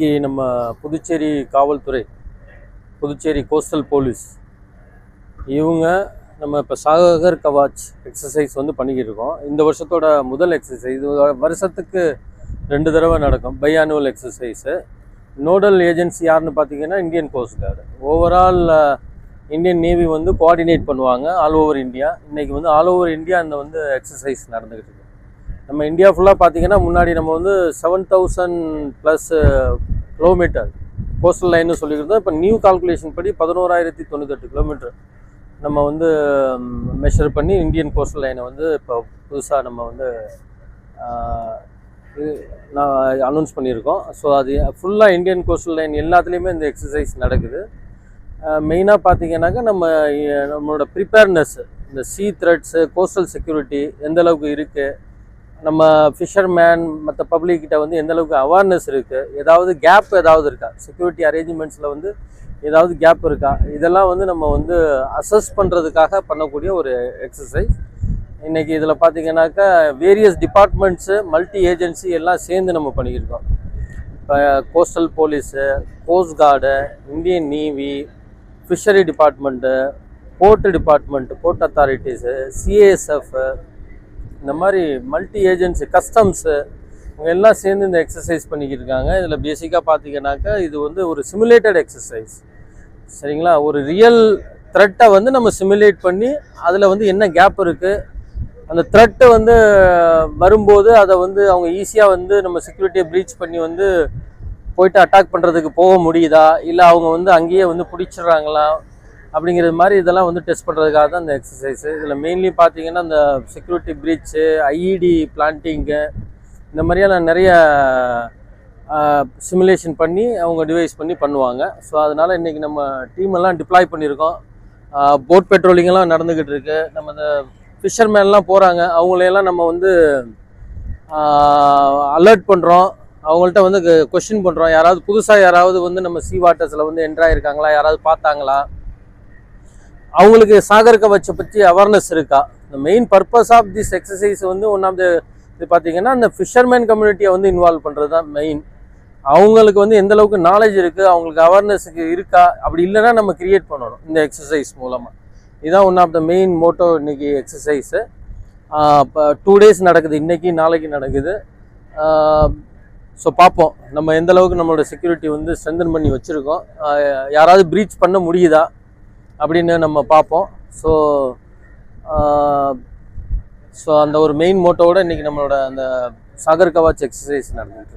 இன்றைக்கி நம்ம புதுச்சேரி காவல்துறை புதுச்சேரி கோஸ்டல் போலீஸ் இவங்க நம்ம இப்போ சாகர் கவாச் எக்ஸசைஸ் வந்து பண்ணிக்கிட்டு இருக்கோம். இந்த வருஷத்தோட முதல் எக்ஸசைஸ் இது வருஷத்துக்கு ரெண்டு தடவை நடக்கும். By annual exercise nodal agency யாருன்னு பார்த்தீங்கன்னா Indian coast guard overall Indian navy வந்து கோஆர்டினேட் பண்ணுவாங்க ஆல் ஓவர் இந்தியா இன்னைக்கு வந்து ஆல் ஓவர் இந்தியா அந்த வந்து எக்ஸசைஸ் நடந்துக்கிட்டு இருக்கு. நம்ம இந்தியா ஃபுல்லாக பார்த்தீங்கன்னா முன்னாடி நம்ம வந்து seven thousand plus kilometre. Coastal லைன்னு சொல்லியிருந்தோம். இப்போ நியூ கால்குலேஷன் படி பதினோராயிரத்தி தொண்ணூத்தெட்டு கிலோமீட்டர் நம்ம வந்து மெஷர் பண்ணி இந்தியன் கோஸ்டல் லைனை வந்து இப்போ புதுசாக நம்ம வந்து நான் அனௌன்ஸ் பண்ணியிருக்கோம். ஸோ அது ஃபுல்லாக இந்தியன் கோஸ்டல் லைன் எல்லாத்துலேயுமே இந்த எக்ஸசைஸ் நடக்குது. மெயினாக பார்த்தீங்கன்னாக்கா நம்ம நம்மளோட ப்ரிப்பேர்னஸ் இந்த சீ த்ரெட்ஸு கோஸ்டல் செக்யூரிட்டி எந்த அளவுக்கு இருக்குது நம்ம ஃபிஷர்மேன் மற்ற பப்ளிக்கிட்ட வந்து எந்த அளவுக்கு அவேர்னஸ் இருக்குது ஏதாவது கேப் ஏதாவது இருக்கா? செக்யூரிட்டி அரேஞ்ச்மெண்ட்ஸில் வந்து ஏதாவது கேப் இருக்கா? இதெல்லாம் வந்து நம்ம வந்து அசஸ் பண்ணுறதுக்காக பண்ணக்கூடிய ஒரு எக்ஸசைஸ் இன்றைக்கி இதில் பார்த்தீங்கன்னாக்கா வேரியஸ் டிபார்ட்மெண்ட்ஸு மல்டி ஏஜென்சி எல்லாம் சேர்ந்து நம்ம பண்ணியிருக்கோம். இப்போ coastal police coast guard Indian navy fishery department port department port authorities CASF இந்த மாதிரி மல்டி ஏஜென்சி கஸ்டம்ஸு இவங்க எல்லாம் சேர்ந்து இந்த எக்ஸசைஸ் பண்ணிக்கிட்டு இருக்காங்க. இதில் பேசிக்காக பார்த்தீங்கன்னாக்கா இது வந்து ஒரு சிமுலேட்டட் எக்ஸசைஸ் சரிங்களா? ஒரு ரியல் த்ரெட்டை வந்து நம்ம சிமுலேட் பண்ணி அதில் வந்து என்ன கேப் இருக்குது அந்த த்ரெட்டு வந்து வரும்போது அதை வந்து அவங்க ஈஸியாக வந்து நம்ம செக்யூரிட்டியை ப்ரீச் பண்ணி வந்து போயிட்டு அட்டாக் பண்ணுறதுக்கு போக முடியுதா? இல்லை அவங்க வந்து அங்கேயே வந்து பிடிச்சிடுறாங்களா? அப்படிங்கிறது மாதிரி இதெல்லாம் வந்து டெஸ்ட் பண்ணுறதுக்காக தான் இந்த எக்ஸசைஸு இதில் மெயின்லி பார்த்தீங்கன்னா இந்த செக்யூரிட்டி ப்ரீச்சு ஐஇடி பிளான்டிங்கு இந்த மாதிரியான நிறைய சிமுலேஷன் பண்ணி அவங்க டிவைஸ் பண்ணி பண்ணுவாங்க. ஸோ அதனால் இன்றைக்கி நம்ம டீம் எல்லாம் டிப்ளாய் பண்ணியிருக்கோம். போட் பெட்ரோலிங்கெல்லாம் நடந்துக்கிட்டு இருக்கு. நம்ம இந்த ஃபிஷர்மேன்லாம் போகிறாங்க அவங்களையெல்லாம் நம்ம வந்து அலர்ட் பண்ணுறோம் அவங்கள்ட்ட வந்து கொஷின் பண்ணுறோம் யாராவது புதுசாக யாராவது வந்து நம்ம சி வாட்டர்ஸில் வந்து என்ட்ராயிருக்காங்களா யாராவது பார்த்தாங்களா? அவங்களுக்கு சாகர் கவச்சை பற்றி அவேர்னஸ் இருக்கா? இந்த main purpose of this exercise வந்து ஒன் ஆஃப் த இது பார்த்தீங்கன்னா அந்த ஃபிஷர்மேன் கம்யூனிட்டியை வந்து இன்வால்வ் பண்ணுறது தான் மெயின் அவங்களுக்கு வந்து எந்த அளவுக்கு நாலேஜ் இருக்குது அவங்களுக்கு அவேர்னஸுக்கு இருக்கா அப்படி இல்லைன்னா நம்ம கிரியேட் பண்ணணும் இந்த எக்ஸசைஸ் மூலமாக இதுதான் one of the main motto இன்றைக்கி எக்ஸசைஸு இப்போ டூ டேஸ் நடக்குது இன்றைக்கி நாளைக்கு நடக்குது. ஸோ பார்ப்போம். நம்ம எந்த அளவுக்கு நம்மளோட செக்யூரிட்டி வந்து ஸ்ட்ரென்தன் பண்ணி வச்சுருக்கோம். யாராவது ப்ரீச் பண்ண முடியுதா? அப்படின்னு நம்ம பார்ப்போம். ஸோ ஸோ அந்த ஒரு மெயின் மோட்டோவோட இன்றைக்கி நம்மளோட அந்த சாகர் கவாச் எக்ஸசைஸ் நடந்துட்டு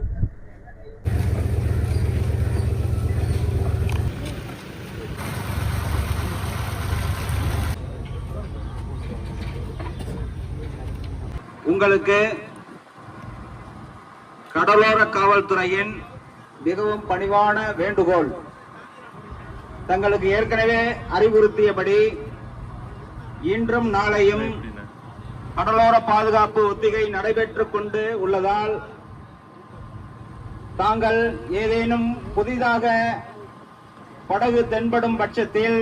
உங்களுக்கு கடலோர காவல்துறையின் மிகவும் பணிவான வேண்டுகோள். தங்களுக்கு ஏற்கனவே அறிவுறுத்தியபடி இன்றும் நாளையும் கடலோர பாதுகாப்பு ஒத்திகை நடைபெற்றுக் கொண்டு உள்ளதால் தாங்கள் ஏதேனும் புதிதாக படகு தென்படும் பட்சத்தில்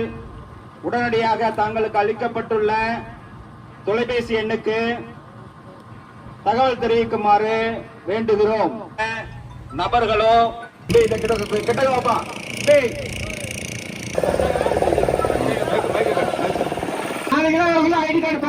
உடனடியாக தாங்களுக்கு அளிக்கப்பட்டுள்ள தொலைபேசி எண்ணுக்கு தகவல் தெரிவிக்குமாறு வேண்டுகிறோம். நபர்களோ கிட்ட ஐடி கார்டு